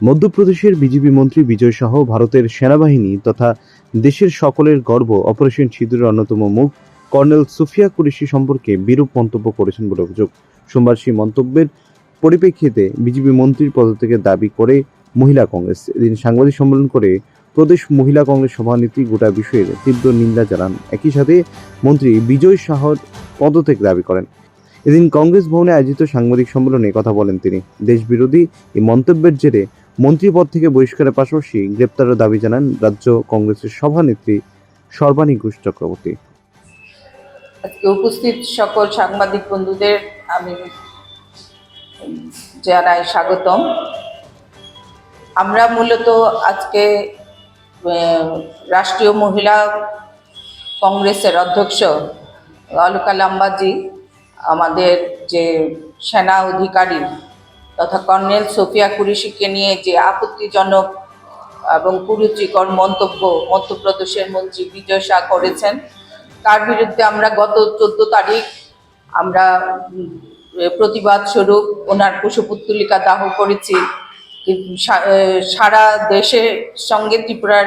মধ্যপ্রদেশের বিজেপি মন্ত্রী বিজয় সহ, ভারতের সেনাবাহিনী তথা দেশের সকলের গর্ব অপারেশন সিঁদুরের অন্যতম মুখ কর্নেল সুফিয়া কুরেশি সম্পর্কে বিরূপ মন্তব্য করেছেন বলে অভিযোগ। সোমবার সেই মন্তব্যের পরিপ্রেক্ষিতে বিজেপি মন্ত্রীর পদত্যাগের দাবি করে মহিলা কংগ্রেস। এদিন সাংবাদিক সম্মেলন করে প্রদেশ মহিলা কংগ্রেস সভানেত্রী গোটা বিষয়ের তীব্র নিন্দা জানান। একই সাথে মন্ত্রী বিজয় শাহর পদত্যাগ দাবি করেন। এদিন কংগ্রেস ভবনে আয়োজিত সাংবাদিক সম্মেলনে কথা বলেন তিনি। দেশবিরোধী এই মন্তব্যের জেরে মন্ত্রী পদ থেকে বহিষ্কারের পাশাপাশি গ্রেপ্তারের দাবি জানান রাজ্য কংগ্রেসের সভানেত্রী সর্বাণী ঘোষ চক্রবর্তী। আজকে উপস্থিত সকল সাংবাদিক বন্ধুদের আমি জানাই স্বাগতম। আমরা মূলত আজকে রাষ্ট্রীয় মহিলা কংগ্রেসের অধ্যক্ষ অলকা লাম্বাজি, আমাদের যে সেনা অধিকারী তথা কর্নেল সোফিয়া কুরিশিকে নিয়ে যে আপত্তিজনক এবং কুরুচিকর মন্তব্য মধ্যপ্রদেশের মন্ত্রী বিজয় শাহ করেছেন, তার বিরুদ্ধে আমরা গত চোদ্দ তারিখ আমরা প্রতিবাদ স্বরূপ ওনার কুশপুত্তলিকা দাহ করেছি। সারা দেশের সঙ্গে ত্রিপুরা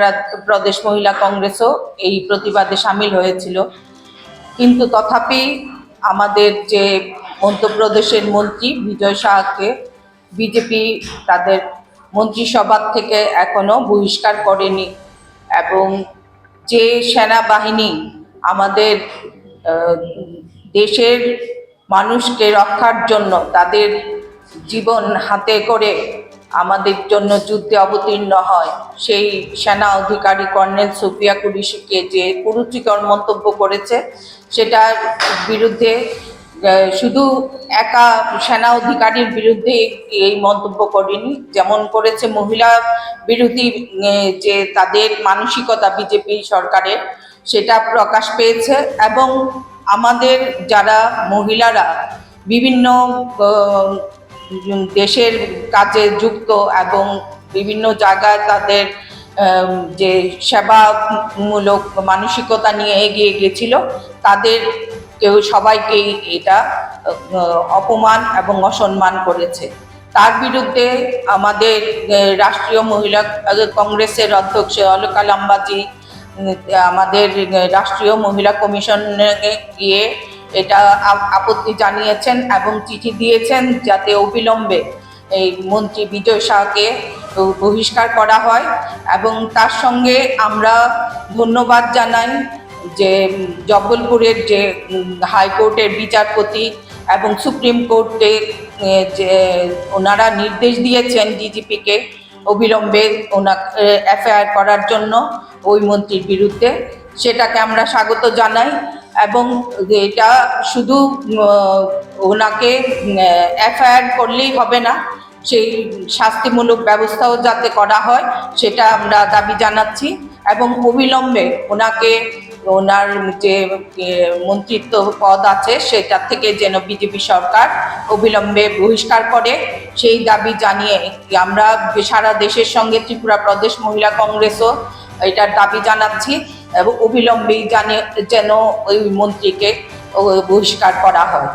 প্রদেশ মহিলা কংগ্রেসও এই প্রতিবাদে সামিল হয়েছিল। কিন্তু তথাপি আমাদের যে মধ্যপ্রদেশের মন্ত্রী বিজয় শাহকে বিজেপি তাদের মন্ত্রিসভার থেকে এখনও বহিষ্কার করেনি এবং যে সেনাবাহিনী আমাদের দেশের মানুষকে রক্ষার জন্য তাদের জীবন হাতে করে আমাদের জন্য যুদ্ধে অবতীর্ণ হয়, সেই সেনা অধিকারী কর্নেল সুফিয়া কুরিশিকে যে কুরুচিকর মন্তব্য করেছে, সেটার বিরুদ্ধে শুধু একা সেনা অধিকারীর বিরুদ্ধে এই মন্তব্য করেনি। যেমন করেছে মহিলা বিরোধী যে তাদের মানসিকতা বিজেপি সরকারের, সেটা প্রকাশ পেয়েছে। এবং আমাদের যারা মহিলারা বিভিন্ন দেশের কাজে যুক্ত এবং বিভিন্ন জায়গায় তাদের যে সেবামূলক মানসিকতা নিয়ে এগিয়ে গিয়েছিল তাদের কেউ সবাইকেই এটা অপমান এবং অসম্মান করেছে। তার বিরুদ্ধে আমাদের রাষ্ট্রীয় মহিলা কংগ্রেসের অধ্যক্ষ অলকা লাম্বাজি আমাদের রাষ্ট্রীয় মহিলা কমিশনে গিয়ে এটা আপত্তি জানিয়েছেন এবং চিঠি দিয়েছেন যাতে অবিলম্বে এই মন্ত্রী বিজয় শাহকে বহিষ্কার করা হয়। এবং তার সঙ্গে আমরা ধন্যবাদ জানাই যে জব্বলপুরের যে হাইকোর্টের বিচারপতি এবং সুপ্রিম কোর্টে যে, ওনারা নির্দেশ দিয়েছেন ডিজিপিকে অবিলম্বে ওনা এফআইআর করার জন্য ওই মন্ত্রীর বিরুদ্ধে। সেটাকে আমরা স্বাগত জানাই এবং এটা শুধু ওনাকে এফআইআর করলেই হবে না, সেই শাস্তিমূলক ব্যবস্থাও যাতে করা হয়, সেটা আমরা দাবি জানাচ্ছি এবং অবিলম্বে ওনাকে ওনার যে মন্ত্রিত্ব পদ আছে, সেটা থেকে যেন বিজেপি সরকার অবিলম্বে বহিষ্কার করে। সেই দাবি জানিয়ে আমরা সারা দেশের সঙ্গে ত্রিপুরা প্রদেশ মহিলা কংগ্রেসও এটার দাবি জানাচ্ছি এবং অবিলম্বেই জানিয়ে যেন ওই মন্ত্রীকে বহিষ্কার করা হয়।